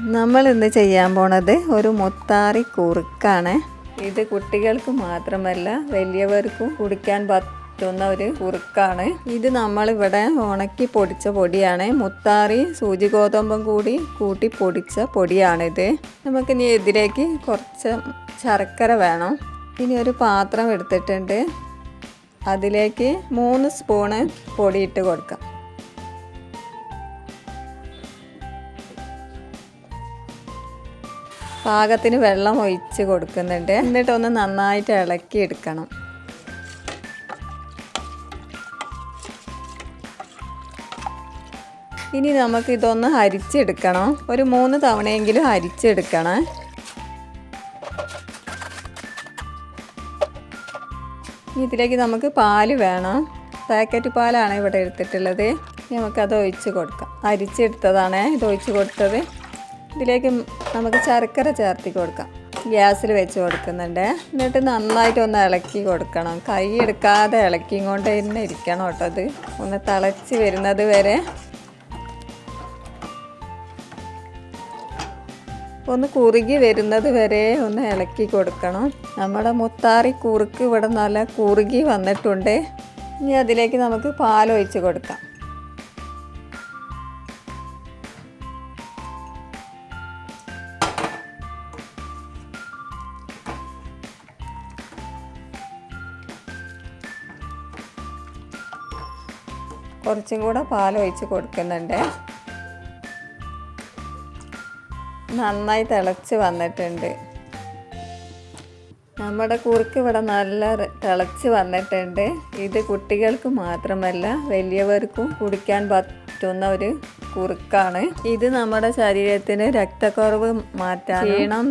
നമ്മൾ ഇന്ന് ചെയ്യാൻ പോണത് ഒരു മുത്താറി കുറുക്കാണ്. ഇത് കുട്ടികൾക്ക് മാത്രമല്ല വലിയവർക്കും കുടിക്കാൻ പറ്റുന്ന ഒരു കുറുക്കാണ്. ഇത് നമ്മളിവിടെ ഉണക്കി പൊടിച്ച പൊടിയാണ്. മുത്താറി സൂചി ഗോതമ്പും കൂടി കൂട്ടി പൊടിച്ച പൊടിയാണിത്. നമുക്കിനി ഇതിലേക്ക് കുറച്ച് ശർക്കര വേണം. ഇനി ഒരു പാത്രം എടുത്തിട്ടുണ്ട്. അതിലേക്ക് മൂന്ന് സ്പൂണ് പൊടിയിട്ട് കൊടുക്കാം. പാകത്തിന് വെള്ളം ഒഴിച്ച് കൊടുക്കുന്നുണ്ട്. എന്നിട്ടൊന്ന് നന്നായിട്ട് ഇളക്കി എടുക്കണം ഇനി നമുക്ക് ഇതൊന്ന് ഹരിച്ചെടുക്കണം ഒരു മൂന്ന് തവണയെങ്കിലും ഹരിച്ചെടുക്കണം ഇതിലേക്ക് നമുക്ക് പാൽ വേണം. പാക്കറ്റ് പാലാണ് ഇവിടെ എടുത്തിട്ടുള്ളത്. നമുക്കത് ഒഴിച്ച് കൊടുക്കാം. അരിച്ചെടുത്തതാണ് ഇത് ഒഴിച്ച് കൊടുത്തത്. ഇതിലേക്ക് നമുക്ക് ശർക്കര ചേർത്തി കൊടുക്കാം. ഗ്യാസിൽ വെച്ച് കൊടുക്കുന്നുണ്ട്. എന്നിട്ട് നന്നായിട്ട് ഒന്ന് ഇളക്കി കൊടുക്കണം. കൈ എടുക്കാതെ ഇളക്കിയും കൊണ്ട് തന്നെ ഇരിക്കണം കേട്ടോ അത് ഒന്ന് തിളച്ച് വരുന്നത് വരെ. ഒന്ന് കുറുകി വരുന്നത് വരെ ഒന്ന് ഇളക്കി കൊടുക്കണം. നമ്മുടെ മുത്താറി കുറുക്ക് ഇവിടെ നല്ല കുറുകി വന്നിട്ടുണ്ട്. ഇനി അതിലേക്ക് നമുക്ക് പാലൊഴിച്ച് കൊടുക്കാം. കുറച്ചും കൂടെ പാലൊഴിച്ച് കൊടുക്കുന്നുണ്ട്. നന്നായി തിളച്ച് വന്നിട്ടുണ്ട്. നമ്മുടെ കുറുക്ക് ഇവിടെ നല്ല തിളച്ച് വന്നിട്ടുണ്ട്. ഇത് കുട്ടികൾക്ക് മാത്രമല്ല വലിയവർക്കും കുടിക്കാൻ പറ്റുന്ന ഒരു കുറുക്കാണ്. ഇത് നമ്മുടെ ശരീരത്തിന് രക്തക്കുറവ് മാറ്റാൻ ക്ഷീണം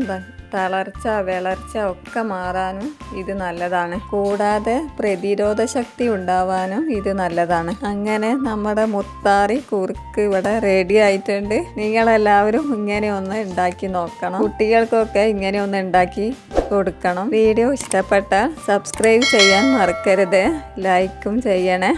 തളർച്ച വിളർച്ച ഒക്കെ മാറാനും ഇത് നല്ലതാണ്. കൂടാതെ പ്രതിരോധ ശക്തി ഉണ്ടാവാനും ഇത് നല്ലതാണ്. അങ്ങനെ നമ്മുടെ മുത്താറി കുറുക്ക് ഇവിടെ റെഡി ആയിട്ടുണ്ട്. നിങ്ങളെല്ലാവരും ഇങ്ങനെ ഒന്ന് ഉണ്ടാക്കി നോക്കണം. കുട്ടികൾക്കൊക്കെ ഇങ്ങനെ ഒന്ന് ഉണ്ടാക്കി കൊടുക്കണം. വീഡിയോ ഇഷ്ടപ്പെട്ടാൽ സബ്സ്ക്രൈബ് ചെയ്യാൻ മറക്കരുത്. ലൈക്കും ചെയ്യണേ.